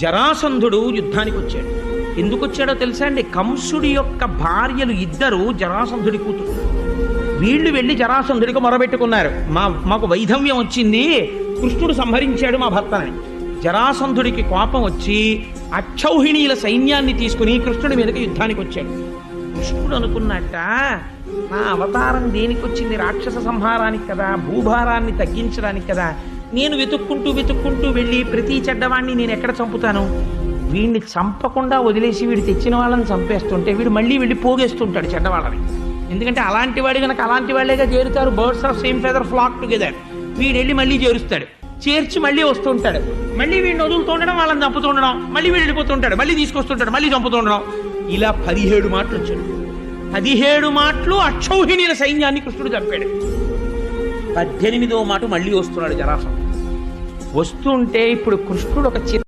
జరాసంధుడు యుద్ధానికి వచ్చాడు ఎందుకు వచ్చాడో తెలుసా అండి? కంసుడి యొక్క భార్యలు ఇద్దరు జరాసంధుడి కూతురు. వీళ్ళు వెళ్ళి జరాసంధుడికి మొరబెట్టుకున్నారు. మా మాకు వైధవ్యం వచ్చింది. కృష్ణుడు సంహరించాడు మా భర్తని. జరాసంధుడికి కోపం వచ్చి అక్షౌహిణీల సైన్యాన్ని తీసుకుని కృష్ణుడి మీదకి యుద్ధానికి వచ్చాడు కృష్ణుడు అనుకున్నట్ట నా అవతారం దేనికి వచ్చింది రాక్షస సంహారానికి కదా భూభారాన్ని తగ్గించడానికి కదా. నేను వెతుక్కుంటూ వెతుక్కుంటూ వెళ్ళి ప్రతి చెడ్డవాణ్ణి నేను ఎక్కడ చంపుతాను? వీడిని చంపకుండా వదిలేసి వీడు తెచ్చిన వాళ్ళని చంపేస్తుంటే వీడు మళ్ళీ వెళ్ళి పోగేస్తుంటాడు చెడ్డవాళ్ళని. ఎందుకంటే అలాంటి వాడు కనుక అలాంటి వాళ్ళేగా చేరుతారు birds of same feather flock together. వీడు వెళ్ళి మళ్ళీ చేరుస్తాడు. చేర్చి మళ్ళీ వస్తుంటాడు. మళ్ళీ వీడిని వదులుతుండడం వాళ్ళని చంపుతుండడం మళ్ళీ వీడు వెళ్ళిపోతుంటాడు మళ్ళీ తీసుకొస్తుంటాడు మళ్ళీ చంపుతుండడం ఇలా పదిహేడు మాటలు వచ్చాడు. పదిహేడు మాటలు అక్షౌహిణీల సైన్యాన్ని కృష్ణుడు చంపాడు. పద్దెనిమిదో మాట మళ్ళీ వస్తున్నాడు జరాసం వస్తుంటే ఇప్పుడు కృష్ణుడు ఒక చిన్న